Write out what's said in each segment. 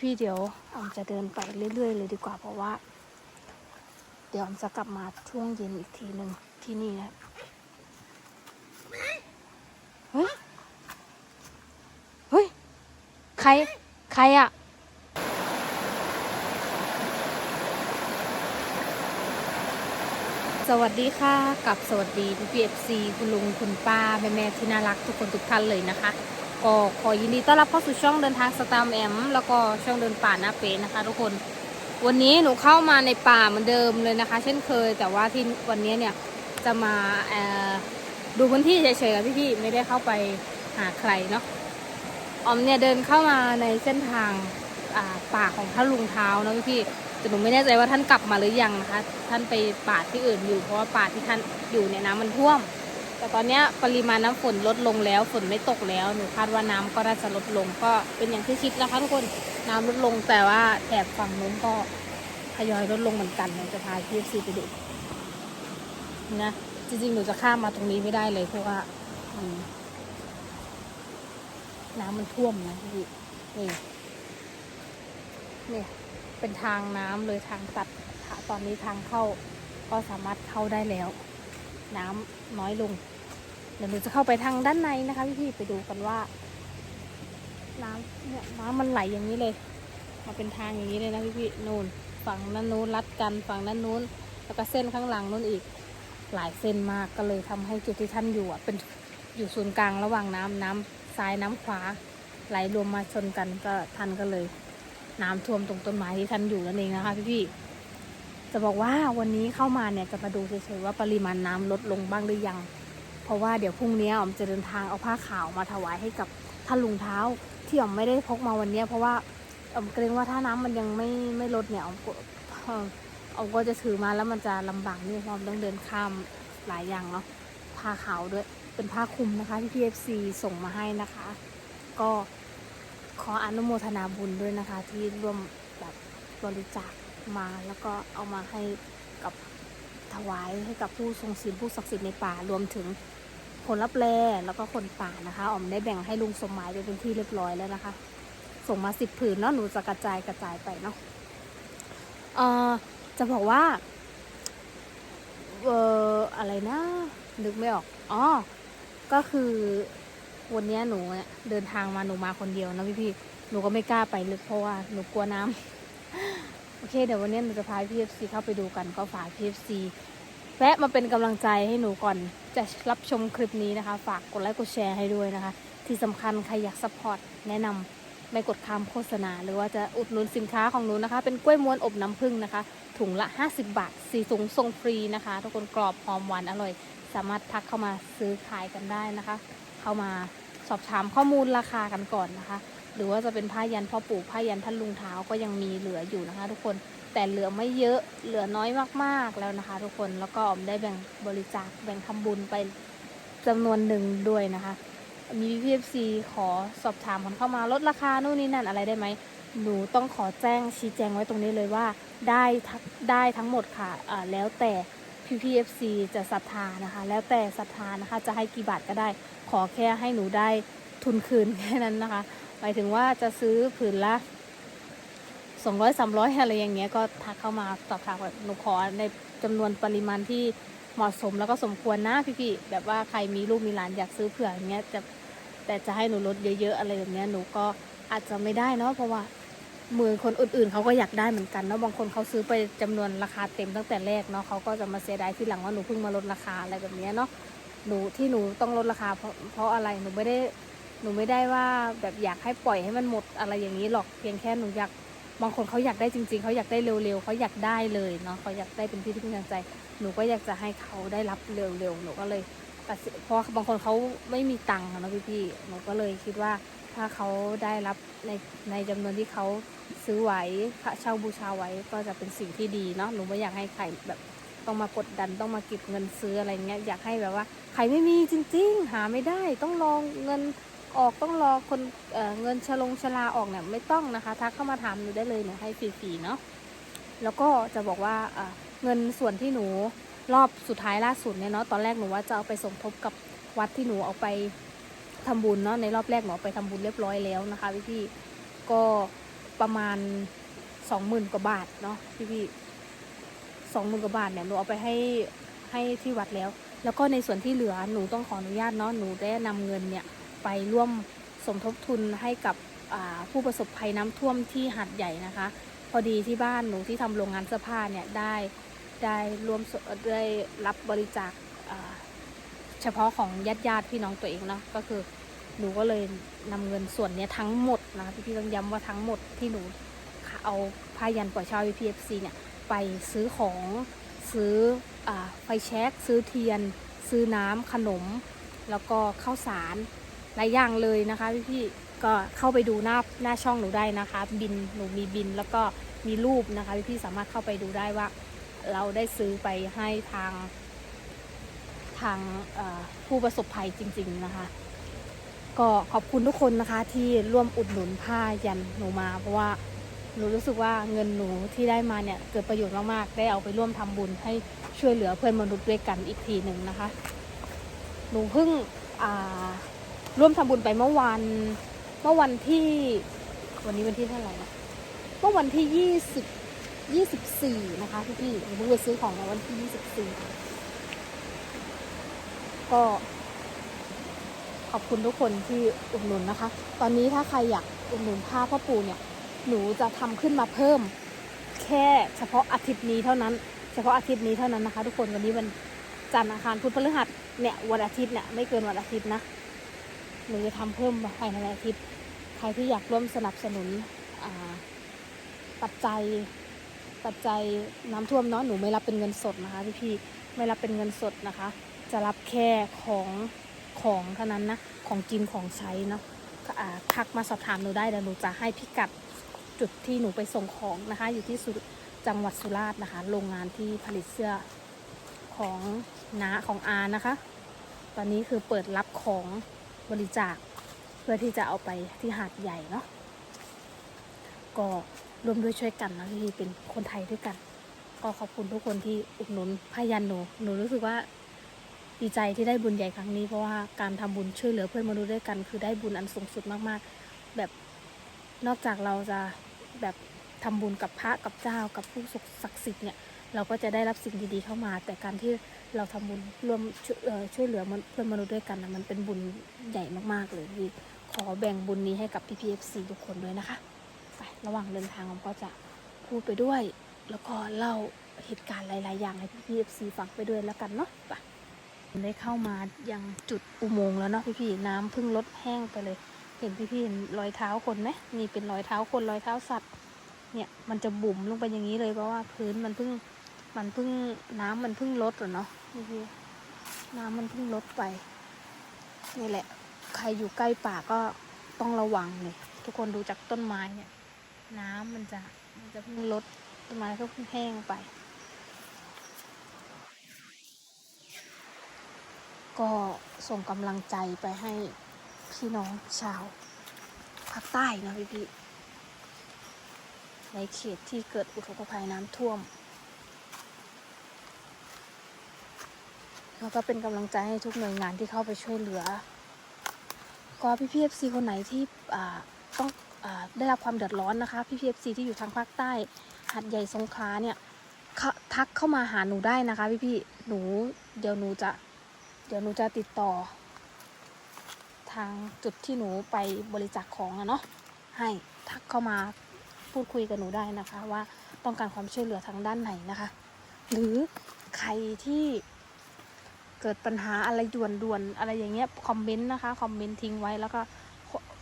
พี่เดี๋ยวออมจะเดินไปเรื่อย ๆ เลยดีกว่าเพราะว่า เดี๋ยวออมจะกลับมาช่วงเย็นอีกทีหนึ่งที่นี่นะเฮ้ย เฮ้ย ใคร ใครอะสวัสดีค่ะ กับสวัสดีพี่พีเอฟซีคุณลุงคุณป้า แม่แม่ที่น่ารักทุกคนทุกท่านเลยนะคะ ก็ขอยินดีต้อนรับเข้าสู่ช่องเดินทางสตาร์มแอมแล้วก็ช่องเดินป่าหน้าเป๊ะนะคะ ทุกคน วันนี้หนูเข้ามาในป่าเหมือนเดิมเลยนะคะ เช่นเคย แต่ว่าที่วันนี้เนี่ยจะมาดูพื้นที่เฉยๆกับพี่ๆไม่ได้เข้าไปหาใครเนาะออมเนี่ยเดินเข้ามาในเส้นทางาป่าของท่านลุงเท้าเนาะพี่ๆแต่หนูไม่แน่ใจว่าท่านกลับมาหรือยังนะคะ ท่านไปป่าที่อื่นอยู่เพราะว่าป่าที่ท่านอยู่เนี่ยน้ำมันท่วม แต่ตอนนี้ปริมาณน้ำฝนลดลงแล้วฝนไม่ตกแล้วหนูคาดว่าน้ำก็น่าจะลดลงก็เป็นอย่างที่คิดนะคะทุกคนน้ำลดลงแต่ว่าแถบฝั่งนู้นก็ทยอยลดลงเหมือนกันเราจะพาพีเอฟซีไปดูนะจริงๆหนูจะข้ามมาตรงนี้ไม่ได้เลยเพราะว่าน้ำมันท่วมนะพี่นี่นี่เป็นทางน้ำเลยทางตัดตอนนี้ทางเข้าก็สามารถเข้าได้แล้ว น้ำน้อยลง เดี๋ยวหนูจะเข้าไปทางด้านในนะคะพี่ๆไปดูกันว่า น้ำเนี่ยน้ำมันไหลอย่างนี้เลย มาเป็นทางอย่างนี้เลยนะพี่ๆนู่นฝั่งนั้นนู้นรัดกันฝั่งนั้นนู้น แล้วก็เส้นข้างหลังนู้นอีก หลายเส้นมากก็เลยทำให้จุดที่ท่านอยู่อะเป็นอยู่ศูนย์กลางระหว่างน้ำน้ำซ้ายน้ำขวาไหลรวมมาชนกันก็ท่านก็เลย น้ำท่วมตรงต้นไม้ที่ท่านอยู่นั่นเองนะคะพี่ๆจะบอกว่าวันนี้เข้ามาเนี่ยจะมาดูเฉยๆว่าปริมาณน้ำลดลงบ้างหรือยัง เพราะว่าเดี๋ยวพรุ่งนี้ออมจะเดินทางเอาผ้าขาวมาถวายให้กับท่านลุงเท้า ที่ออมไม่ได้พกมาวันนี้เพราะว่าออมเกรงว่าถ้าน้ำมันยังไม่ไม่ลดเนี่ยออมก็ออมก็จะถือมาแล้วมันจะลำบากนี่พราะออมต้องเดินข้ามหลายอย่างเนาะผ้าขาวด้วยเป็นผ้าคลุมนะคะที่พีเอฟซีส่งมาให้นะคะ ก็ขออนุโมทนาบุญด้วยนะคะ ที่ร่วมแบบบริจาคมาแล้วก็เอามาให้กับ ถวายให้กับผู้ทรงศีลผู้ศักดิ์สิทธิ์ในป่ารวมถึงคนรับแลแล้วก็คนป่านะคะออมได้แบ่งให้ลุงสมหมายไปเป็นที่เรียบร้อยแล้วนะคะ ส่งมาสิบผืนเนาะหนูจะกระจายกระจายไปเนาะเอ่อจะบอกว่าเอ่ออะไรนะ นึกไม่ออกอ๋อก็คือวันนี้หนูเดินทางมาหนูมาคนเดียวนะพี่พี่ๆหนูก็ไม่กล้าไปลึกเพราะว่าหนูกลัวน้ำ โอเคเดี๋ยววันนี้หนูจะพาพีเอฟซีเข้าไปดูกันก็ฝากพีเอฟซีแวะมาเป็นกำลังใจให้หนูก่อนจะรับชมคลิปนี้นะคะ ฝากกดไลค์กดแชร์ให้ด้วยนะคะ ที่สำคัญใครอยากซัพพอร์ตแนะนำไม่กดข้ามโฆษณา หรือว่าจะอุดหนุนสินค้าของหนูนะคะ เป็นกล้วยม้วนอบน้ำผึ้งนะคะ ถุงละ 50 บาทสีถุงส่งฟรีนะคะ ทุกคนกรอบหอมหวานอร่อย สามารถทักเข้ามาซื้อขายกันได้นะคะ เข้ามาสอบถามข้อมูลราคากันก่อนนะคะ หรือว่าจะเป็นผ้ายันพ่อปู่ผ้ายันท่านลุงเท้าก็ยังมีเหลืออยู่นะคะ ทุกคนแต่เหลือไม่เยอะเหลือน้อยมากๆแล้วนะคะ ทุกคนแล้วก็อมได้แบ่งบริจาคแบ่งทำบุญไปจำนวนหนึ่งด้วยนะคะ มีพีเอฟซีขอสอบถามคนเข้ามาลดราคานู่นนี่นั่นอะไรได้ไหมหนูต้องขอแจ้งชี้แจงไว้ตรงนี้เลยว่าได้ทั้งได้ทั้งหมดค่ะอ่าแล้วแต่พี่พีเอฟซีจะศรัทธานะคะ แล้วแต่ศรัทธานะคะ จะให้กี่บาทก็ได้ ขอแค่ให้หนูได้ทุนคืนแค่นั้นนะคะ หมายถึงว่าจะซื้อผืนละสองร้อยสามร้อยอะไรอย่างเงี้ยก็ทักเข้ามาสอบถามว่าหนูขอในจำนวนปริมาณที่เหมาะสมแล้วก็สมควรนะพี่ๆแบบว่าใครมีลูกมีหลานอยากซื้อเผื่ออย่างเงี้ยจะแต่จะให้หนูลดเยอะๆอะไรแบบเนี้ยหนูก็อาจจะไม่ได้เนาะเพราะว่ามือคนอื่นๆเขาก็อยากได้เหมือนกันเนาะบางคนเขาซื้อไปจำนวนราคาเต็มตั้งแต่แรกเนาะเขาก็จะมาเสียดายทีหลังว่าหนูเพิ่งมาลดราคาอะไรแบบเนี้ยเนาะหนูที่หนูต้องลดราคาเพราะเพราะอะไรหนูไม่ได้ หนูไม่ได้ว่าแบบอยากให้ปล่อยให้มันหมดอะไรอย่างนี้หรอกเพียงแค่หนูอยากบางคนเขาอยากได้จริง ๆเขาอยากได้เร็วๆเขาอยากได้เลยเนาะเขาอยากได้เป็นที่ที่พึงใจ หนูก็อยากจะให้เขาได้รับเร็วๆหนูก็เลยตัดสินเพราะบางคนเขาไม่มีตังค์อะเนาะพี่ๆหนูก็เลยคิดว่าถ้าเขาได้รับในในจำนวนที่เขาซื้อไว้พระเช่าบูชาไว้ก็จะเป็นสิ่งที่ดีเนาะหนูไม่อยากให้ใครแบบต้องมากดดันต้องมาเก็บเงินซื้ออะไรเงี้ยอยากให้แบบว่าใครไม่มีจริง ๆ หาไม่ได้ต้องลองเงิน ออกต้องรอคนเอเงินชลงชลาออกเนี่ยไม่ต้องนะคะทักเข้ามาถามหนูได้เลยหนูให้ฟรีๆเนาะแล้วก็จะบอกว่าเเงินส่วนที่หนูรอบสุดท้ายล่าสุดเนี่ยเนาะตอนแรกหนูว่าจะเอาไปสมทบกับวัดที่หนูเอาไปทำบุญเนาะในรอบแรกหนูไปทำบุญเรียบร้อยแล้วนะคะพี่ๆก็ประมาณสองหมื่นกว่าบาทเนาะพี่พี่สองหมื่นกว่าบาทเนี่ยหนูเอาไปให้ให้ที่วัดแล้ว แล้วก็ในส่วนที่เหลือหนูต้องขออนุญาตเนาะหนูได้นำเงินเนี่ย ไปร่วมสมทบทุนให้กับผู้ประสบภัยน้ำท่วมที่หัดใหญ่นะคะ พอดีที่บ้านหนูที่ทำโรงงานเสื้อผ้าเนี่ยได้ได้รวมได้รับบริจาคเฉพาะของญาติญาติพี่น้องตัวเองเนาะก็คือหนูก็เลยนำเงินส่วนนี้ทั้งหมดนะพี่พี่ต้องย้ำว่าทั้งหมดที่หนูเอาผ้ายันปล่อยชาว VPFC เนี่ยไปซื้อของซื้ออไฟแช็กซื้อเทียน ซื้อน้ำขนม แล้วก็ข้าวสาร หลายอย่างเลยนะคะพี่พี่ก็เข้าไปดูหน้าหน้าช่องหนูได้นะคะ บินหนูมีบินแล้วก็มีรูปนะคะพี่พี่สามารถเข้าไปดูได้ว่า เราได้ซื้อไปให้ทาง ทางผู้ประสบภัยจริง ๆนะคะ ก็ขอบคุณทุกคนนะคะ ที่ร่วมอุดหนุนผ้ายันหนูมา เพราะว่าหนูรู้สึกว่าเงินหนูที่ได้มาเนี่ยเกิดประโยชน์มากๆ ได้เอาไปร่วมทำบุญให้ช่วยเหลือเพื่อนมนุษย์ด้วยกันอีกทีหนึ่งนะคะ หนูเพิ่งอ่า ร่วมทำบุญไปเมื่อวัน เมื่อวันที่ วันนี้วันที่เท่าไหร่นะเมื่อวันที่ยี่สิบยี่สิบสี่นะคะพี่พี่เพิ่งไปซื้อของมาวันที่ยี่สิบสี่ก็ขอบคุณทุกคนที่อุดหนุนนะคะ ตอนนี้ถ้าใครอยากอุดหนุนผ้าพ่อปู่เนี่ย หนูจะทำขึ้นมาเพิ่ม แค่เฉพาะอาทิตย์นี้เท่านั้น เฉพาะอาทิตย์นี้เท่านั้นนะคะ ทุกคนวันนี้วันจันทร์อังคารพุธพฤหัสเนี่ยวันอาทิตย์เนี่ยไม่เกินวันอาทิตย์นะ หนูจะทำเพิ่มภายในอาทิตย์ ใครที่อยากร่วมสนับสนุนปัจจัยปัจจัยน้ำท่วมเนาะหนูไม่รับเป็นเงินสดนะคะพี่พี่ไม่รับเป็นเงินสดนะคะ จะรับแค่ของของเท่านั้นนะของกินของใช้เนาะทักมาสอบถามหนูได้เดี๋ยวหนูจะให้พิกัดจุดที่หนูไปส่งของนะคะ อยู่ที่สุจังหวัดสุราษฎร์นะคะ โรงงานที่ผลิตเสื้อของน้าของอานะคะ ตอนนี้คือเปิดรับของ บริจาคเพื่อที่จะเอาไปที่หาดใหญ่เนาะก็ร่วมด้วยช่วยกันนะที่เป็นคนไทยด้วยกัน ก็ขอบคุณทุกคนที่อุดหนุนพยันหนูหนูรู้สึกว่าดีใจที่ได้บุญใหญ่ครั้งนี้เพราะว่าการทำบุญช่วยเหลือเพื่อนมนุษย์ด้วยกัน คือได้บุญอันสูงสุดมากๆ แบบนอกจากเราจะแบบทำบุญกับพระกับเจ้ากับผู้ศักดิ์สิทธิ์เนี่ย เราก็จะได้รับสิ่งดีๆเข้ามา แต่การที่เราทำบุญร่วมช่วยเอ่อช่วยเหลือเพื่อนมนุษย์ด้วยกันนะมันเป็นบุญใหญ่มากๆเลยพี่ขอแบ่งบุญนี้ให้กับพี่พีเอฟซีทุกคนด้วยนะคะไประหว่างเดินทางผมก็จะพูดไปด้วย แล้วก็เล่าเหตุการณ์หลาย ๆ อย่างให้พี่พีเอฟซีฟังไปด้วยแล้วกันเนาะไปได้เข้ามายังจุดอุโมงค์แล้วเนาะพี่ๆน้ำเพิ่งลดแห้งไปเลย เห็นพี่ๆเห็นรอยเท้าคนไหมนี่เป็นรอยเท้าคนรอยเท้าสัตว์ เนี่ยมันจะบุ๋มลงไปอย่างนี้เลยเพราะว่าพื้นมันเพิ่ง มันเพิ่งน้ำมันเพิ่งลดอเนาะพี่น้ำมันเพิ่งลดไป นี่แหละ ใครอยู่ใกล้ป่าก็ต้องระวังเลย ทุกคนดูจากต้นไม้เนี่ย น้ำมันจะมันจะเพิ่งลดต้นไม้ก็เพิ่งแห้งไป ก็ส่งกำลังใจไปให้พี่น้องชาวภาคใต้นะพี่พี่ๆในเขตที่เกิดอุทกภัยน้ำท่วม แล้วก็เป็นกำลังใจให้ทุกหน่วยงานที่เข้าไปช่วยเหลือ ก็พี่พีเอฟซีคนไหนที่ต้องอได้รับความเดือดร้อนนะคะพี่พีเอฟซีที่อยู่ทางภาคใต้หัดใหญ่สงขลาเนี่ยทักเข้ามาหาหนูได้นะคะพี่พี่หนูเดี๋ยวหนูจะ เดี๋ยวหนูจะติดต่อ ทางจุดที่หนูไปบริจาคของอะเนาะให้ทักเข้ามาพูดคุยกับหนูได้นะคะ ว่าต้องการความช่วยเหลือทางด้านไหนนะคะ หรือใครที่ เกิดปัญหาอะไรด่วนๆอะไรอย่างเงี้ยคอมเมนต์นะคะคอมเมนต์ทิ้งไว้แล้วก็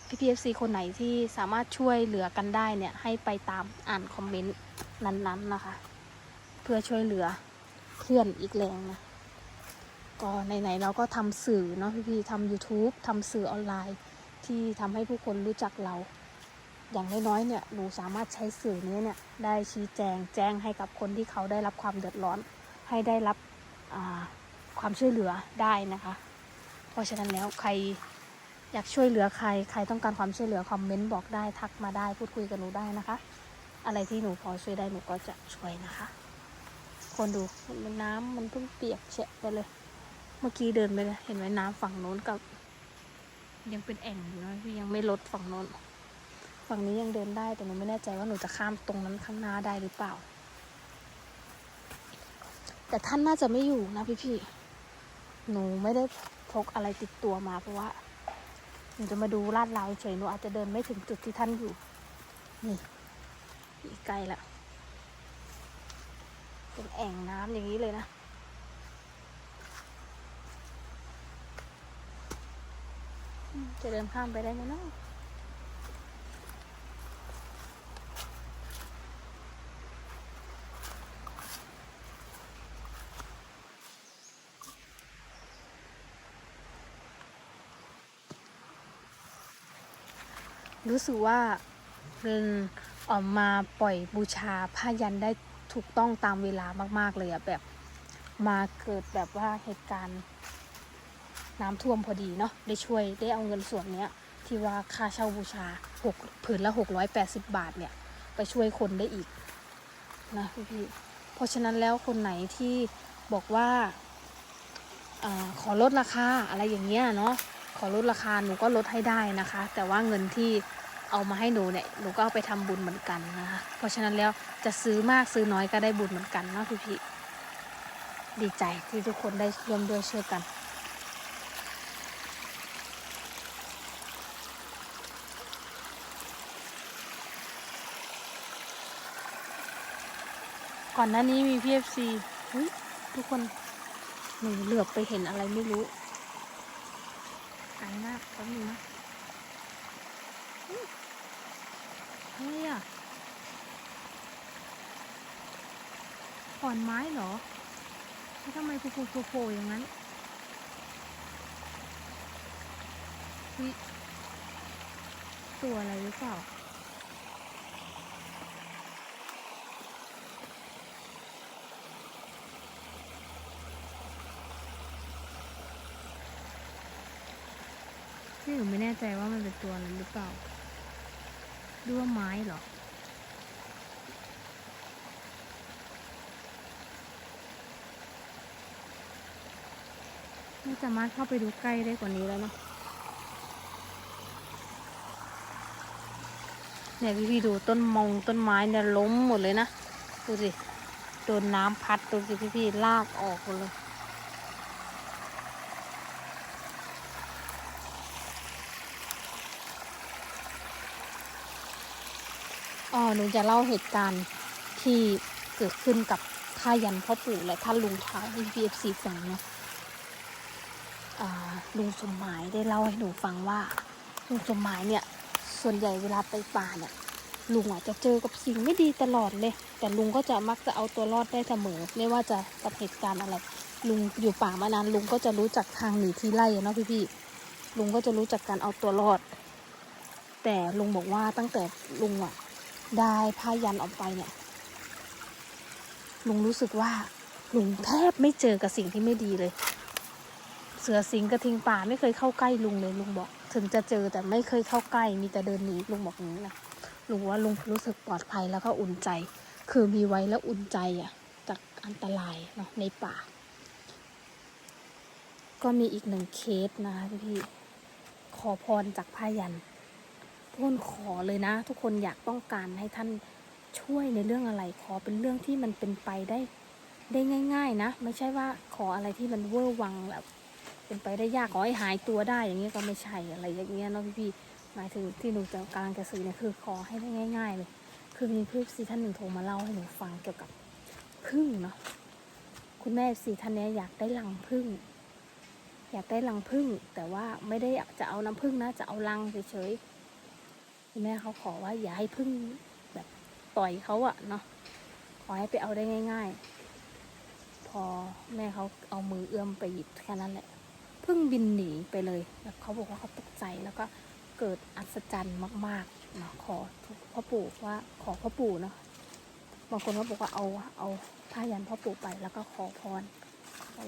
พี่พีเอฟซีคนไหนที่สามารถช่วยเหลือกันได้เนี่ยให้ไปตามอ่านคอมเมนต์นั้นๆนะคะ เพื่อช่วยเหลือเพื่อนอีกแรงนะก็ไหนๆเราก็ทำสื่อเนาะพี่ๆทำ YouTube ทำสื่อออนไลน์ ที่ทำให้ผู้คนรู้จักเรา อย่างน้อยๆเนี่ยหนูสามารถใช้สื่อนี้เนี่ยได้ชี้แจงแจ้งให้กับคนที่เขาได้รับความเดือดร้อน ให้ได้รับอ่า ความช่วยเหลือได้นะคะ เพราะฉะนั้นแล้วใครอยากช่วยเหลือใคร ใครต้องการความช่วยเหลือคอมเมนต์บอกได้ทักมาได้พูดคุยกับหนูได้นะคะ อะไรที่หนูพอช่วยได้หนูก็จะช่วยนะคะ คนดูมันน้ำมันเพิ่งเปียกเฉะไปเลย เมื่อกี้เดินไปเลยเห็นไหมน้ำฝั่งโน้นกับ ยังเป็นแอ่งอยู่นะพี่ยังไม่ลดฝั่งโน้น ฝั่งนี้ยังเดินได้แต่หนูไม่แน่ใจว่าหนูจะข้ามตรงนั้นข้างหน้าได้หรือเปล่า แต่ท่านน่าจะไม่อยู่นะพี่พี่ หนูไม่ได้พกอะไรติดตัวมาเพราะว่าหนูจะมาดูลาดเราเฉยหนูอาจจะเดินไม่ถึงจุดที่ท่านอยู่ นี่อีกไกลละเป็นแอ่งน้ำอย่างนี้เลยนะจะเดินข้ามไปได้ไหมเนาะ รู้สึกว่าเดินออกมาปล่อยบูชาผ้ายันได้ถูกต้องตามเวลามากๆเลยอะแบบมาเกิดแบบว่าเหตุการณ์น้ำท่วมพอดีเนาะได้ช่วยได้เอาเงินส่วนเนี้ยที่ว่าค่าเช่าบูชาหกผืนละหกร้อยแปดสิบบาทเนี่ย ไปช่วยคนได้อีกนะพี่เพราะฉะนั้นแล้วคนไหนที่บอกว่าอาขอลดราคาอะไรอย่างเงี้ยเนาะ ขอลดราคาหนูก็ลดให้ได้นะคะ แต่ว่าเงินที่เอามาให้หนูเนี่ยหนูก็เอาไปทำบุญเหมือนกันนะคะ เพราะฉะนั้นแล้วจะซื้อมากซื้อน้อยก็ได้บุญเหมือนกันเนาะพี่พี่ดีใจที่ทุกคนได้ร่วมด้วยช่วยกันก่อนหน้านี้มีพีเอฟซีทุกคนหนูเหลือบไปเห็นอะไรไม่รู้ ไกลมากแป๊บนึงนะเฮ้ยอะขอนไม้เหรอแล้วทำไมโผล่ๆโผล่อย่างนั้นตัวอะไรหรือเปล่า่หนูไม่แน่ใจว่ามันเป็นตัวอะไรหรือเปล่าดูว่าไม้เหรอไม่สามารถเข้าไปดูใกล้ได้กว่านี้แล้วนะเนี่ยพี่พี่ดูต้นมงต้นไม้เนี่ยล้มหมดเลยนะ ดูสิ โดนน้ำพัดดูสิพี่พี่ๆลากออกหมดเลย หนูจะเล่าเหตุการณ์ที่เกิดขึ้นกับท่ายันพ่อปู่และท่านลุงท้าให้พีเอฟซีฟังเนาะอ่าลุงสมหมายได้เล่าให้หนูฟังว่าลุงสมหมายเนี่ยส่วนใหญ่เวลาไปป่าเนี่ยลุงอาจจะเจอกับสิ่งไม่ดีตลอดเลย แต่ลุงก็จะมักจะเอาตัวรอดได้เสมอ ไม่ว่าจะกับเหตุการณ์อะไร ลุงอยู่ป่ามานานลุงก็จะรู้จักทางหนีที่ไล่เนาะพี่ๆลุงก็จะรู้จักการเอาตัวรอด แต่ลุงบอกว่าตั้งแต่ลุงอะ ได้ผ้ายันออกไปเนี่ยลุงรู้สึกว่าลุงแทบไม่เจอกับสิ่งที่ไม่ดีเลย เสือสิงกระทิงป่าไม่เคยเข้าใกล้ลุงเลยลุงบอก ถึงจะเจอแต่ไม่เคยเข้าใกล้มีแต่เดินหนีลุงบอกอย่างนี้นะลุงว่าลุงรู้สึกปลอดภัยแล้วก็อุ่นใจ คือมีไว้แล้วอุ่นใจอะ จากอันตรายเนาะในป่า ก็มีอีกหนึ่งเคสนะคะพี่ขอพรจากผ้ายัน ทุกคนขอเลยนะ ทุกคนอยากต้องการให้ท่านช่วยในเรื่องอะไร ขอเป็นเรื่องที่มันเป็นไปได้ได้ง่าย ๆ นะ ไม่ใช่ว่าขออะไรที่มันเวอร์วังแบบเป็นไปได้ยากขอให้หายตัวได้อย่างเงี้ยก็ไม่ใช่อะไรอย่างเงี้ยเนาะพี่ๆหมายถึงที่หนูจะกำลังจะสื่อเนี่ยคือขอให้ได้ง่าย ๆ เลย คือมีเพื่อนซีท่านหนึ่งโทรมาเล่าให้หนูฟังเกี่ยวกับพึ่งเนาะคุณแม่ซีท่านเนี้ยอยากได้รังพึ่งอยากได้รังพึ่งแต่ว่าไม่ได้จะเอาน้ำพึ่งนะจะเอารังเฉยๆ แม่เขาขอว่าอย่าให้พึ่งแบบต่อยเขาอะเนาะขอให้ไปเอาได้ง่าย ๆ พอแม่เขาเอามือเอื้อมไปหยิบแค่นั้นแหละพึ่งบินหนีไปเลยแล้วเขาบอกว่าเขาตกใจแล้วก็เกิดอัศจรรย์มากๆเนาะขอพ่อปู่ว่าขอพ่อปู่เนาะบางคนก็บอกว่าเอาเอาผ้ายันพ่อปู่ไปแล้วก็ขอพร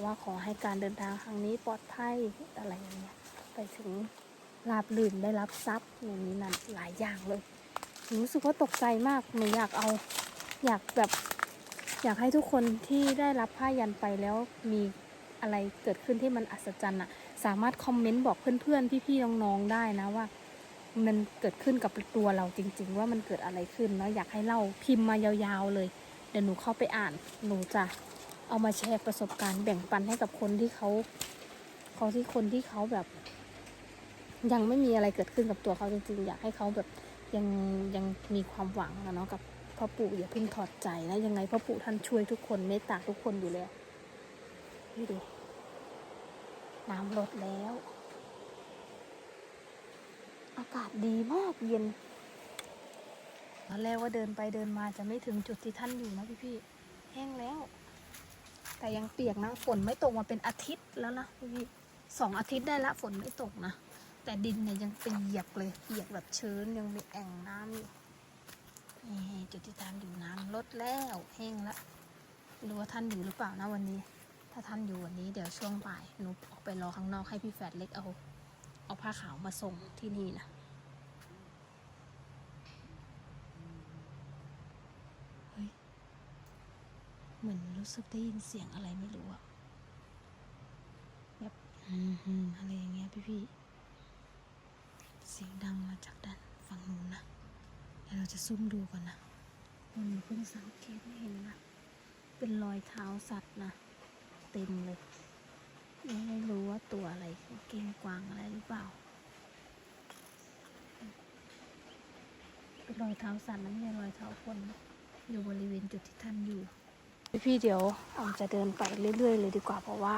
ว่าขอให้การเดินทางครั้งนี้ปลอดภัยอะไรอย่างเงี้ยไปถึง ราบลื่นได้รับทรัพย์อย่างนี้นั่นหลายอย่างเลยหนูรู้สึกว่าตกใจมากหนูอยากเอา อยากแบบ อยากให้ทุกคนที่ได้รับผ้ายันไปแล้วมีอะไรเกิดขึ้นที่มันอัศจรรย์อะสามารถคอมเมนต์บอกเพื่อนๆ พี่ๆน้องๆได้นะว่า มันเกิดขึ้นกับตัวเราจริง ๆ ว่ามันเกิดอะไรขึ้นเนาะอยากให้เล่าพิมพ์มายาวๆเลย เดี๋ยวหนูเข้าไปอ่าน หนูจะเอามาแชร์ประสบการณ์แบ่งปันให้กับคนที่เขาเขาที่คนที่เขาแบบ ยังไม่มีอะไรเกิดขึ้นกับตัวเขาจริงๆ อยากให้เขาแบบยังยังมีความหวังอะเนาะกับพ่อปู่อย่าเพิ่งถอดใจนะยังไงพ่อปู่ท่านช่วยทุกคนเมตตาทุกคนอยู่แล้วนี่ดูน้ำลดแล้ว อากาศดีมากเย็นตอนแรกว่าเดินไปเดินมาจะไม่ถึงจุดที่ท่านอยู่นะพี่พี่แห้งแล้ว แต่ยังเปียกนะฝนไม่ตกมาเป็นอาทิตย์แล้วนะพี่พี่สองอาทิตย์ได้ละฝนไม่ตกนะ แต่ดินเนี่ยยังเปียกเลยเปียกแบบชื้นยังมีแอ่งน้ำอยู่นี่จุดที่ท่านอยู่น้ำลดแล้วแห้งละไม่รู้ว่าท่านอยู่หรือเปล่านะวันนี้ ถ้าท่านอยู่วันนี้เดี๋ยวช่วงบ่ายหนูออกไปรอข้างนอกให้พี่แฟดเล็กเอาเอาผ้าขาวมาส่งที่นี่นะเฮ้ยเหมือนรู้สึกได้ยินเสียงอะไรไม่รู้อะแบบอะไรอย่างเงี้ยพี่พี่ เสียงดังมาจากด้านฝั่งนู้นนะเดี๋ยวเราจะซุ่มดูก่อนนะมันเพิ่งสังเกตไม่เห็นนะเป็นรอยเท้าสัตว์นะเต็มเลยไม่รู้ว่าตัวอะไรเก้งกวางอะไรหรือเปล่า เป็นรอยเท้าสัตว์นะไม่ใช่รอยเท้าคนนะอยู่บริเวณจุดที่ท่านอยู่ พี่ๆเดี๋ยวออมจะเดินไปเรื่อย ๆ เลยดีกว่าเพราะว่า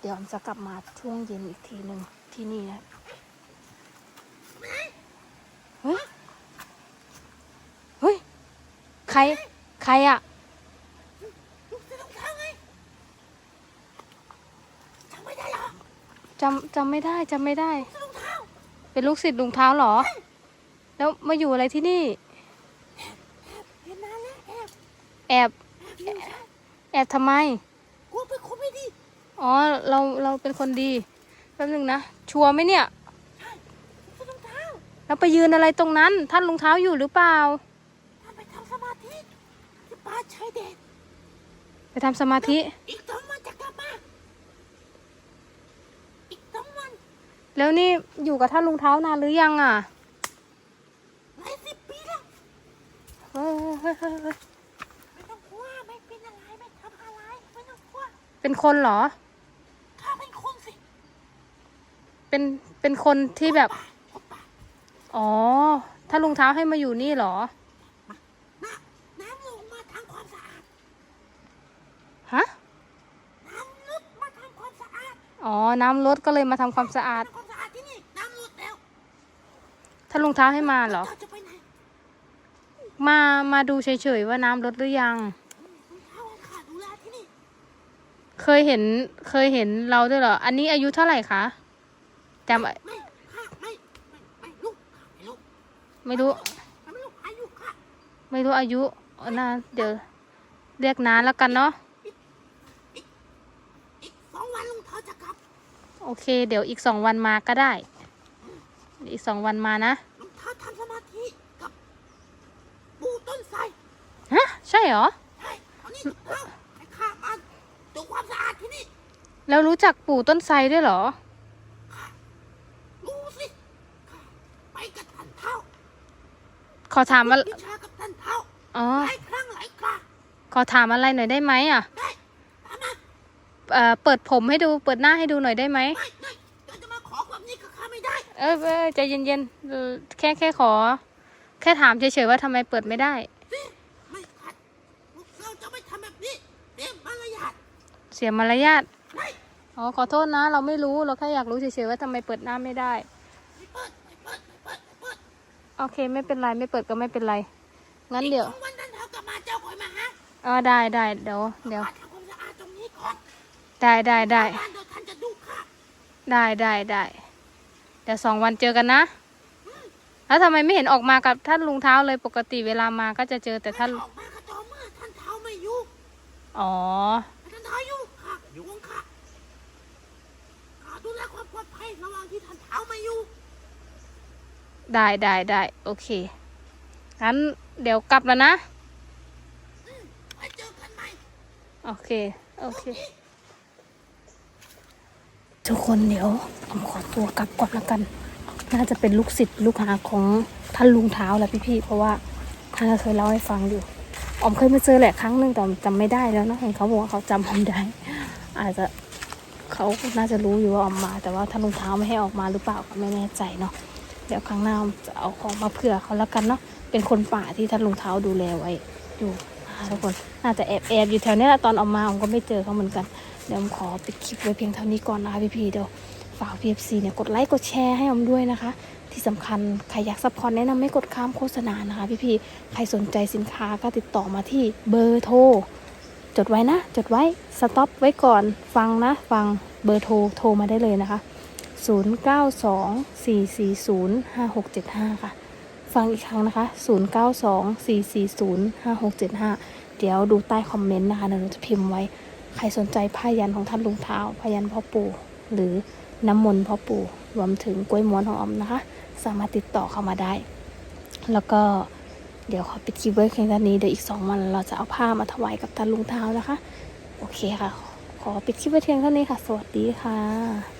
เดี๋ยวออมจะกลับมาช่วงเย็นอีกทีหนึ่งที่นี่นะ เฮ้ย เฮ้ย ใคร ใครอะจำจำไม่ได้จำไม่ได้ เป็นลูกศิษย์ลุงเท้าเหรอ แล้วมาอยู่อะไรที่นี่เห็นนานแล้วแอบแอบ แอบทำไมกลัวเป็นคนไม่ดี อ๋อ เราเราเป็นคนดีแป๊บนึงนะ ชัวร์ไหมเนี่ยใส่รองเท้าแล้วไปยืนอะไรตรงนั้น ท่านลุงเท้าอยู่หรือเปล่า ทำไปทำสมาธิที่ป่า ชายแดนไปทำสมาธิ อีกสองวันจะกลับมา อีกสองวันแล้วนี่อยู่กับท่านลุงเท้านานหรือยังอะหลายสิบปีแล้วเฮ้ยเฮ้ยเฮ้ยเฮ้ยไม่ต้องกลัวไม่เป็นอะไรไม่ทำอะไรไม่ต้องกลัวเป็นคนเหรอ ข้าเป็นคนสิเป็นเป็นคนที่แบบป่าคนป่าอ๋อท่านลุงเท้าให้มาอยู่นี่เหรอ น้ำน้ำลงมาทำความสะอาด ฮะ น้ำลึกมาทำความสะ อาดอ๋อ น้ำลดก็เลยมาทำความสะอาดทำความสะอาดที่นี่น้ำลึกแล้วท่านลุงเท้าให้มาเหรอ เจ้าจะไปไหนมา มาดูเฉยๆว่าน้ำลดหรือยังคุณเท้าให้ข้าดูแลที่นี่เคยเห็น เคยเห็นเราด้วยเหรอ อันนี้อายุเท่าไหร่คะจำไม่ข้าไม่ไม่ไม่ลูกข้าไม่ลูกไม่รู้ ข้าไม่ลูกอายุข้า ไม่รู้อายุเอานะเดี๋ยวเรียกนานแล้วกันเนาะ อีกสองวันลุงเท้าจะกลับ โอเค เดี๋ยวอีกสองวันมาก็ได้ อีกสองวันมานะลุงเท้าทำสมาธิกับปู่ต้นไทรฮะ ใช่เหรอ ใช่เอานี่ลุงเท้าให้ข้ามาดูความสะอาดที่นี่ แล้วรู้จักปู่ต้นไทรด้วยเหรอดูสิข้าไปกับท่านเท้าขอถามอะวิชากับท่านเท้าอ๋อ หลายครั้งหลายคราขอถามอะไรหน่อยได้ไหมอะ ได้ตามมา เอ่อเปิดผมให้ดูเปิดหน้าให้ดูหน่อยได้ไหมไม่ไม่เดี๋ยวจะมาขอความนี้กับข้าไม่ได้ เออเออใจเย็นๆแค่แค่ขอ แค่ถามเฉยๆว่าทำไมเปิดไม่ได้ไม่ขัดพวกเราจะไม่ทำแบบนี้เตรียมารยาทเสียมารยาทไม่อ๋อขอโทษนะ เราไม่รู้เราแค่อยากรู้เฉยๆว่าทำไมเปิดหน้าไม่ได้ไม่เปิดไม่เปิดไม่เปิดไม่เปิดโอเค ไม่เป็นไรไม่เปิดก็ไม่เป็นไรงั้นเดี๋ยวอีกสองวันท่านเท้ากลับมาเจ้าคอยมาหาอ๋อได้ได้เดี๋ยวเดี๋ยว มาทำ ได้ได้ได้บ้านเดี๋ยวท่านจะดูข้าได้ได้ได้เดี๋ยวสองวันเจอกันนะ แล้วทำไมไม่เห็นออกมากับท่านลุงเท้าเลยปกติเวลามาก็จะเจอแต่ท่าน ออกมาก็ต่อเมื่อท่านเท้าไม่อยู่อ๋อ ท่านเท้าอยู่ข้าอยู่ของข้าข้าดูแลความปลอดภัยระหว่างที่ท่านเท้าไม่อยู่ได้ได้ได้โอเค งั้นเดี๋ยวกลับแล้วนะ ไว้เจอกันใหม่โอเค โอเค ทุกคนเดี๋ยวผมขอตัวกลับก่อนแล้วกัน น่าจะเป็นลูกศิษย์ลูกหาของท่านลุงเท้าแหละพี่ๆเพราะว่าท่านก็เคยเล่าให้ฟังอยู่ออมเคยมาเจอแหละครั้งหนึ่งแต่จำไม่ได้แล้วเนะเห็นเขาบอกว่าเขาจำออมได้ อาจจะเขาน่าจะรู้อยู่ว่าออมมา แต่ว่าท่านลุงเท้าไม่ให้ออกมาหรือเปล่าก็ไม่แน่ใจเนาะเดี๋ยวครั้งหน้าจะเอาของมาเผื่อเขาแล้วกันเนาะเป็นคนป่าที่ท่านลุงเท้าดูแลไว้อยู่ทุกคนน่าจะแอบแอบอยู่แถวนี้แหละตอนออกมาอมก็ไม่เจอเขาเหมือนกัน เดี๋ยวออมขอปิดคลิปไว้เพียงเท่านี้ก่อนนะคะพี่ๆเดี๋ยวฝาก PFC เนี่ยกดไลค์กดแชร์ให้ออมด้วยนะคะ ที่สำคัญใครอยากซัพพอร์ตแนะนำไม่กดข้ามโฆษณานะคะพี่ๆใครสนใจสินค้าก็ติดต่อมาที่เบอร์โทรจดไว้นะ จดไว้สต็อปไว้ก่อนฟังนะ ฟังเบอร์โทรโทรมาได้เลยนะคะ 0924405675 ค่ะ ฟังอีกครั้งนะคะ 0924405675 เดี๋ยวดูใต้คอมเมนต์นะคะเดี๋ยวหนูจะพิมพ์ไว้ ใครสนใจผ้ายันของท่านลุงเท้าผ้ายันพ่อปู่ หรือน้ำมนต์พ่อปู่รวมถึงกล้วยม้วนของออมนะคะ สามารถติดต่อเข้ามาได้ แล้วก็เดี๋ยวขอปิดคลิปไว้แค่นี้เดี๋ยวอีกสองวันเราจะเอาผ้ามาถวายกับท่านลุงเท้านะคะ โอเคค่ะ ขอปิดคลิปไว้เพียงเท่านี้ค่ะ สวัสดีค่ะ